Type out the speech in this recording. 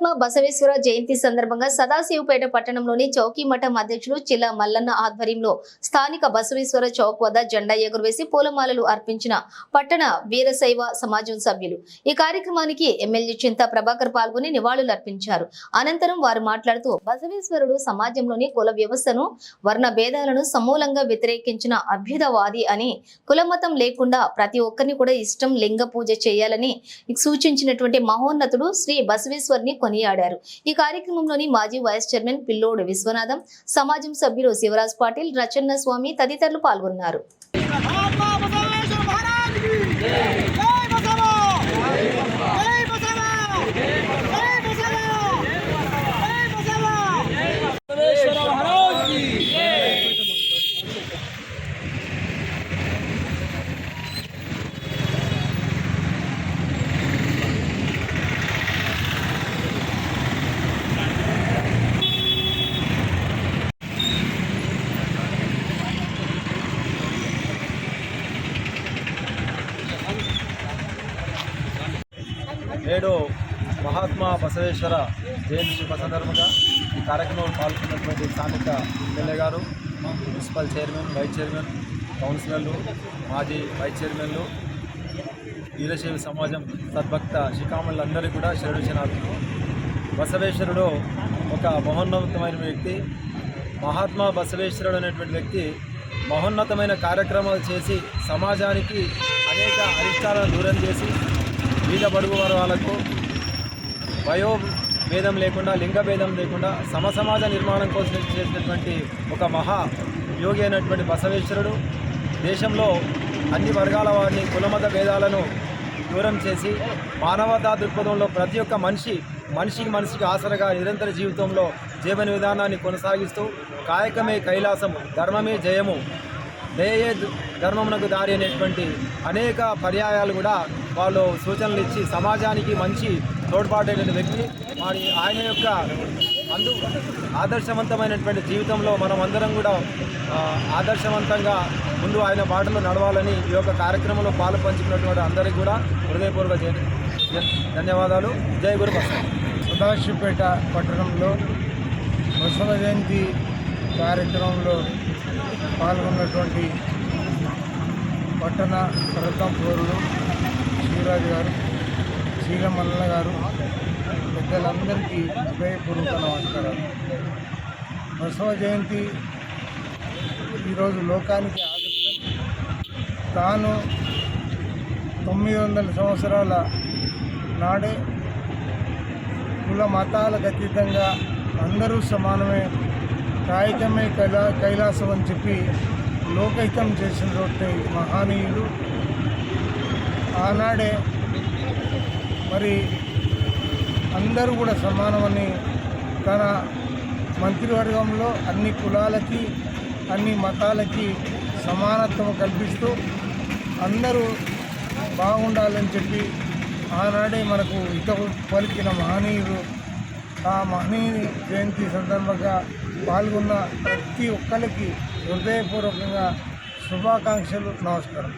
మహాత్మా బసవేశ్వర జయంతి సందర్భంగా సదాశివపేట పట్టణంలోని చౌకీ మఠం అధ్యక్షులు చిల్ల మల్లన్న ఆధ్వర్యంలో స్థానిక బసవేశ్వర చౌక్ వద్ద జెండా ఎగురవేసి పూలమాలలు అర్పించిన పట్టణ వీరశైవ సమాజం సభ్యులు. ఈ కార్యక్రమానికి ఎమ్మెల్యే చింత ప్రభాకర్ పాల్గొని నివాళులు అర్పించారు. అనంతరం వారు మాట్లాడుతూ బసవేశ్వరుడు సమాజంలోని కుల వ్యవస్థను వర్ణ భేదాలను సమూలంగా వ్యతిరేకించిన అభ్యుదవాది అని కులమతం లేకుండా ప్రతి ఒక్కరిని కూడా ఇష్టం లింగ పూజ చేయాలని సూచించినటువంటి మహోన్నతుడు శ్రీ బసవేశ్వర్ని కొనియాడారు ఈ కార్యక్రమంలోని మాజీ వైస్ చైర్మన్ పిల్లోడు విశ్వనాథం సమాజం సభ్యులు శివరాజ్ పాటిల్ రచన్న స్వామి తదితరులు పాల్గొన్నారు మహాత్మా బసవేశ్వర మహారాజ్కి జై బసవ జై బసవ జై బసవ జై బసవ బసవేశ్వర మహారాజ్కి నేడు మహాత్మా బసవేశ్వర జయంతి శుభ సందర్భంగా ఈ కార్యక్రమంలో పాల్గొన్నటువంటి స్థానిక ఎమ్మెల్యే గారు మున్సిపల్ చైర్మన్ వైస్ చైర్మన్ కౌన్సిలర్లు మాజీ వైస్ చైర్మన్లు వీరశైవ సమాజం సద్భక్త శిఖామణులందరికీ కూడా శరణు బసవేశ్వరుడు ఒక మహోన్నతమైన వ్యక్తి. మహాత్మా బసవేశ్వరుడు అనేటువంటి వ్యక్తి మహోన్నతమైన కార్యక్రమాలు చేసి సమాజానికి అనేక అరిష్టాలను దూరం చేసి బీద బడుగు వర్గాలకు వయో భేదం లేకుండా లింగ భేదం లేకుండా సమసమాజ నిర్మాణం కోసం చేసినటువంటి ఒక మహా యోగి అయినటువంటి బసవేశ్వరుడు దేశంలో అన్ని వర్గాల వారిని కులమత భేదాలను దూరం చేసి మానవతా దృక్పథంలో ప్రతి ఒక్క మనిషి మనిషికి మనిషికి ఆసరగా నిరంతర జీవితంలో జీవన విధానాన్ని కొనసాగిస్తూ కాయకమే కైలాసము ధర్మమే జయము దయయే ధర్మమునకు దారి అనేటువంటి అనేక పర్యాయాలు కూడా వాళ్ళు సూచనలు ఇచ్చి సమాజానికి మంచి తోడ్పాటైన వ్యక్తి. మరి ఆయన యొక్క అందు ఆదర్శవంతమైనటువంటి జీవితంలో మనం అందరం కూడా ఆదర్శవంతంగా ముందు ఆయన బాటలో నడవాలని ఈ యొక్క కార్యక్రమంలో పాలు పంచుకున్నటువంటి అందరికీ కూడా హృదయపూర్వక జయ- జయ- ధన్యవాదాలు. జై గురు సదాశివపేట పట్టణంలో బసవ జయంతి కార్యక్రమంలో పాల్గొన్నటువంటి పట్టణ ప్రభుత్వం పౌరులు శివరాజు గారు శ్రీరమల్ల గారు పెద్దలందరికీ హృదయపూర్వక నమస్కారాలు. బసవ జయంతి ఈరోజు లోకానికి ఆదర్శం. తాను తొమ్మిది వందల సంవత్సరాల నాడే కుల మతాలకు అతీతంగా అందరూ సమానమే కాగితమే కైలా కైలాసం అని చెప్పి లోకైతం చేసినటువంటి మహానీయుడు ఆనాడే మరి అందరూ కూడా సమానమని తన మంత్రివర్గంలో అన్ని కులాలకి అన్ని మతాలకి సమానత్వం కల్పిస్తూ అందరూ బాగుండాలని చెప్పి ఆనాడే మనకు హిత పలికిన మహనీయుడు ఆ మహనీయుని జయంతి సందర్భంగా పాల్గొన్న ప్రతి ఒక్కరికి హృదయపూర్వకంగా శుభాకాంక్షలు నమస్కారం.